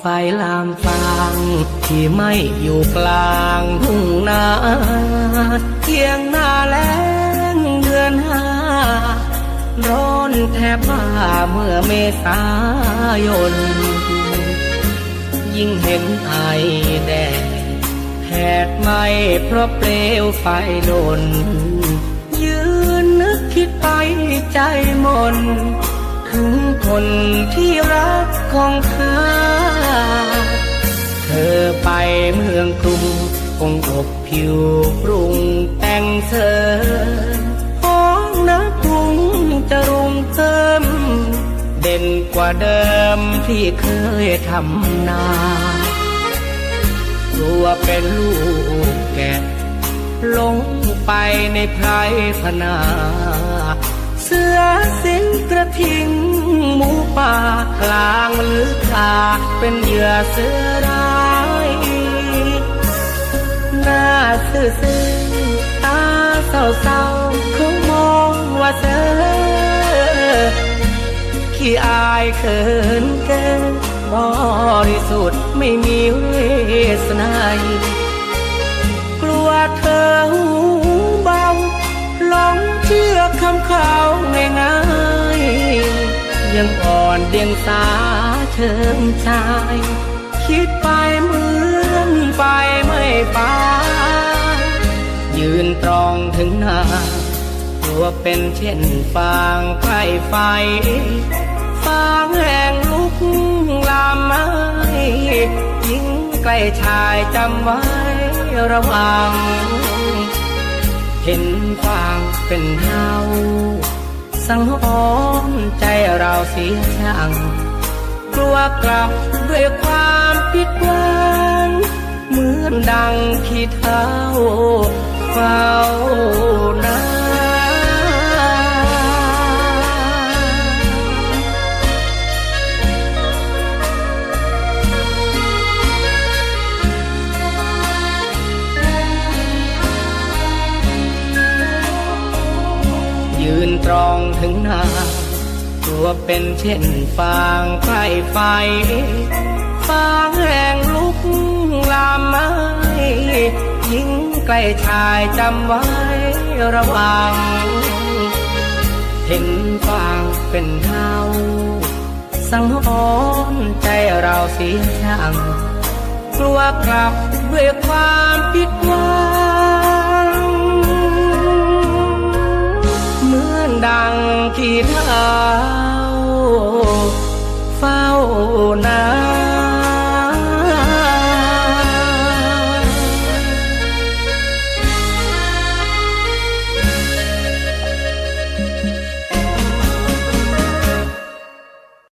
ไฟลามฟางที่ไม่อยู่กลางทุ่งนาเที่ยงหน้าแล้งเดือนห้าร้อนแทบบ้าเมื่อเมษายน ยิ่งเห็นไอแดดแผดไหมเพราะเปลวไฟลนยืนนึกคิดไปใจมนถึง คนที่รักของข้าเธอไปเมืองกรุงคงอบผิวปรุงแต่งเสริมห้องน้ำปรุงจะรุงเติม เด่นกว่าเดิมที่เคยทำนาตัวเป็นลูกแกะลงไปในไพรพนา เสื้อสิงกระทิ กลางลือคาเป็นเหยื่อเสือร้ายหน้าซื่อซื่อตาเศร้าเศร้าๆเขามองว่าเธอขี้อายเขินเกินบริสุทธิ์ไม่มีเวสนายกลัวเธอ ยังอ่อนเดียงสาเชิงชาย คิดไปเหมือนไปไม่ไปยืนตรองถึงหน้าตัวเป็นเช่นฟางใกล้ไฟฟางแห่งลุกลามไม้ยิ่งใกล้ชายจำไว้ระวัง เห็นฟางเป็นเฮา สังหรณ์ใจเราเสียช่างกลัวกลับด้วยความผิดหวังเหมือนดังขี้เท้าเฝ้า ยืนตรองถึงหน้า ตัวเป็นเช่นฟางใกล้ไฟ ฟางแหงลุกลามไม้ยิ่งใกล้ชายจำไว้ระวัง เห็นฟางเป็นเทาสังหรณ์ใจเราเสียช่างกลัวกลับด้วยความผิด ดังขีดห้า